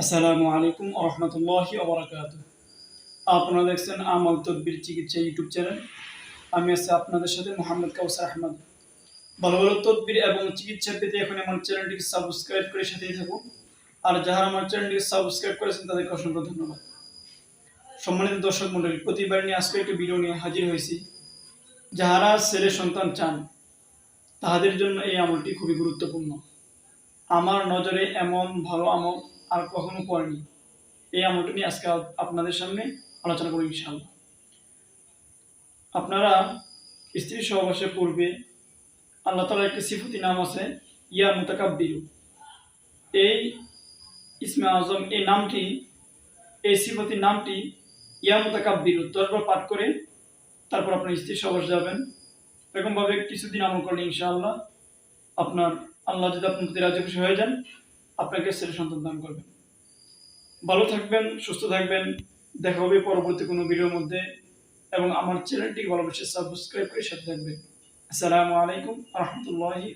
আসসালামু আলাইকুম রহমতুল্লাহি ওবরাকাত আপনারা দেখছেন আমল তদ্বির চিকিৎসা ইউটিউব চ্যানেল। আমি আছি আপনাদের সাথে মোহাম্মদ কাউসার আহমদ। ভালো ভালো তদ্বির এবং চিকিৎসা পেতে এখন আমার চ্যানেলটিকে সাবস্ক্রাইব করে সাথেই থাকুন। আর যারা আমার চ্যানেলটিকে সাবস্ক্রাইব করেছেন, তাদেরকে অসংখ্য ধন্যবাদ। সম্মানিত দর্শক মণ্ডলী, প্রতিবার নিয়ে আজকে একটি ভিডিও নিয়ে হাজির হয়েছি। যাহারা ছেলে সন্তান চান তাহাদের জন্য এই আমলটি খুবই গুরুত্বপূর্ণ। আমার নজরে এমন ভালো আমল আর কখনো করেনি। এই আমলটা নিয়ে আজকে আপনাদের সামনে আলোচনা করি ইনশাআল্লাহ। আপনারা স্ত্রী সহবাসের পূর্বে আল্লাহ তালার একটি সিফতি নাম আছে, ইয়া মুতাকাব্বিরু। এই ইসমে আজম এই নামটি, এই সিফতির নামটি ইয়া মুতাকাব্বিরু। তরবার পাঠ করে তারপর আপনার স্ত্রী সহবাস যাবেন। এরকমভাবে কিছুদিন আমল করলে ইনশাআল্লাহ আপনার আল্লাহ যদি আপনার প্রতি রাজি খুশি হয়ে যান আপনাকে ছেলে সন্তান দান করবেন। ভালো থাকবেন, সুস্থ থাকবেন। দেখা হবে পরবর্তী কোনো ভিডিওর মধ্যে। এবং আমার চ্যানেলটিকে ভালোবেসে সাবস্ক্রাইব করে সাথে থাকবেন। আসসালামু আলাইকুম রহমতুল্লাহি